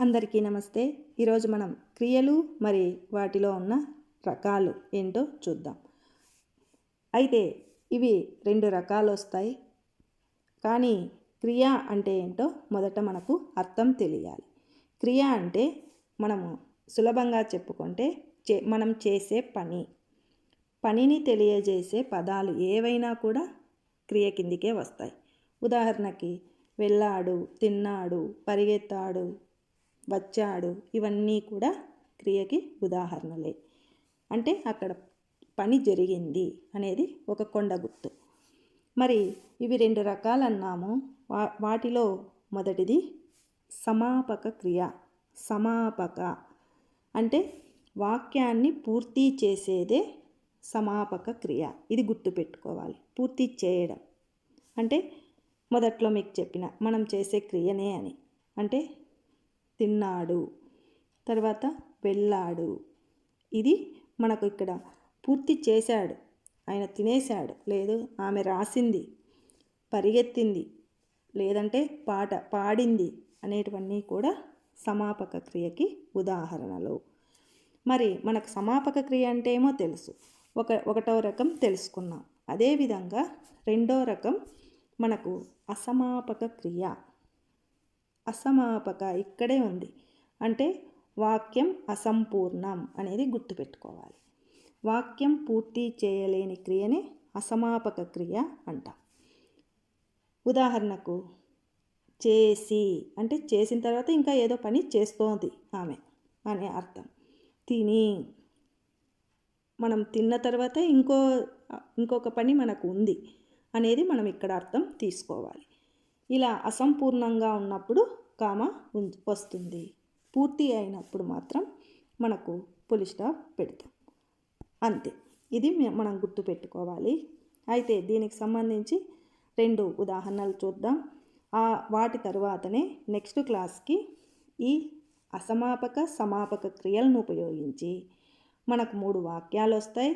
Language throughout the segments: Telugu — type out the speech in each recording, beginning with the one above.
అందరికీ నమస్తే. ఈరోజు మనం క్రియలు మరి వాటిలో ఉన్న రకాలు ఏంటో చూద్దాం. అయితే ఇవి రెండు రకాలు వస్తాయి. కానీ క్రియ అంటే ఏంటో మొదట మనకు అర్థం తెలియాలి. క్రియ అంటే మనము సులభంగా చెప్పుకుంటే చే మనం చేసే పని. పనిని తెలియజేసే పదాలు ఏవైనా కూడా క్రియ కిందికే వస్తాయి. ఉదాహరణకి వెళ్ళాడు తిన్నాడు పరిగెత్తాడు వచ్చాడు. ఇవన్నీ కూడా క్రియకి ఉదాహరణలే. అంటే అక్కడ పని జరిగింది అనేది ఒక కొండ గుర్తు. మరి ఇవి రెండు రకాలన్నాము వా వాటిలో మొదటిది సమాపక క్రియ. సమాపక అంటే వాక్యాన్ని పూర్తి చేసేదే సమాపక క్రియ. ఇది గుర్తుపెట్టుకోవాలి పూర్తి చేయడం. అంటే మొదట్లో మీకు చెప్పిన మనం చేసే క్రియనే అని. అంటే తిన్నాడు. తర్వాత వెళ్ళాడు. ఇది మనకు ఇక్కడ పూర్తి చేశాడు. ఆయన తినేశాడు. లేదు ఆమె రాసింది పరిగెత్తింది లేదంటే పాట పాడింది అనేటివన్నీ కూడా సమాపక క్రియకి ఉదాహరణలు. మరి మనకు సమాపక క్రియ అంటే ఏమో తెలుసు. ఒక ఒకటో రకం తెలుసుకున్నాం. అదేవిధంగా రెండో రకం మనకు అసమాపక క్రియ. అసమాపక ఇక్కడే ఉంది. అంటే వాక్యం అసంపూర్ణం అనేది గుర్తుపెట్టుకోవాలి. వాక్యం పూర్తి చేయలేని క్రియనే అసమాపక క్రియ అంటాం. ఉదాహరణకు చేసి అంటే చేసిన తర్వాత ఇంకా ఏదో పని చేస్తోంది ఆమె అనే అర్థం. తిని మనం తిన్న తర్వాత ఇంకో ఇంకొక పని మనకు ఉంది అనేది మనం ఇక్కడ అర్థం తీసుకోవాలి. ఇలా అసంపూర్ణంగా ఉన్నప్పుడు కామ వస్తుంది. పూర్తి అయినప్పుడు మాత్రం మనకు పులి స్టాప్ పెడతాం. అంతే. ఇది మనం గుర్తుపెట్టుకోవాలి అయితే దీనికి సంబంధించి రెండు ఉదాహరణలు చూద్దాం. ఆ వాటి తరువాతనే నెక్స్ట్ క్లాస్కి ఈ అసమాపక సమాపక క్రియలను ఉపయోగించి మనకు మూడు వాక్యాలు వస్తాయి.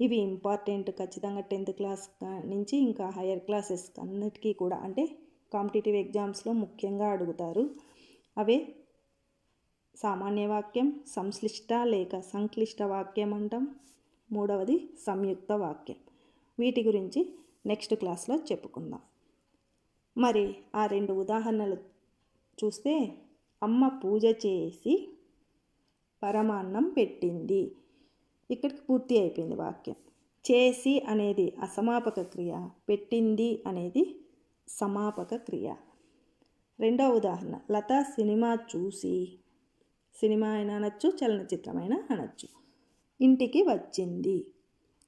ఇవి ఇంపార్టెంట్ ఖచ్చితంగా టెన్త్ క్లాస్ నుంచి ఇంకా హయ్యర్ క్లాసెస్ అన్నిటికీ కూడా అంటే కాంపిటేటివ్ ఎగ్జామ్స్లో ముఖ్యంగా అడుగుతారు. అవే సామాన్య వాక్యం సంశ్లిష్ట లేక సంక్లిష్ట వాక్యం అంటాం. మూడవది సంయుక్త వాక్యం. వీటి గురించి నెక్స్ట్ క్లాస్లో చెప్పుకుందాం. మరి ఆ రెండు ఉదాహరణలు చూస్తే అమ్మ పూజ చేసి పరమాన్నం పెట్టింది. ఇక్కడికి పూర్తి అయిపోయింది వాక్యం. చేసి అనేది అసమాపక క్రియ పెట్టింది అనేది సమాపక క్రియ. రెండవ ఉదాహరణ. లత సినిమా చూసి సినిమా అయినా అనొచ్చు చలనచిత్రమైనా అనొచ్చు. ఇంటికి వచ్చింది.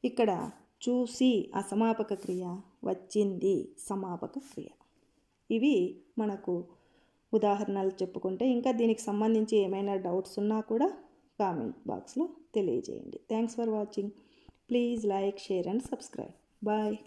ఇక్కడ చూసి అసమాపక క్రియ వచ్చింది సమాపక క్రియ. ఇవి మనకు ఉదాహరణలు చెప్పుకుంటే ఇంకా దీనికి సంబంధించి ఏమైనా డౌట్స్ ఉన్నా కూడా కామెంట్ బాక్స్లో తెలియజేయండి. Thanks for watching. Please like share and subscribe. Bye.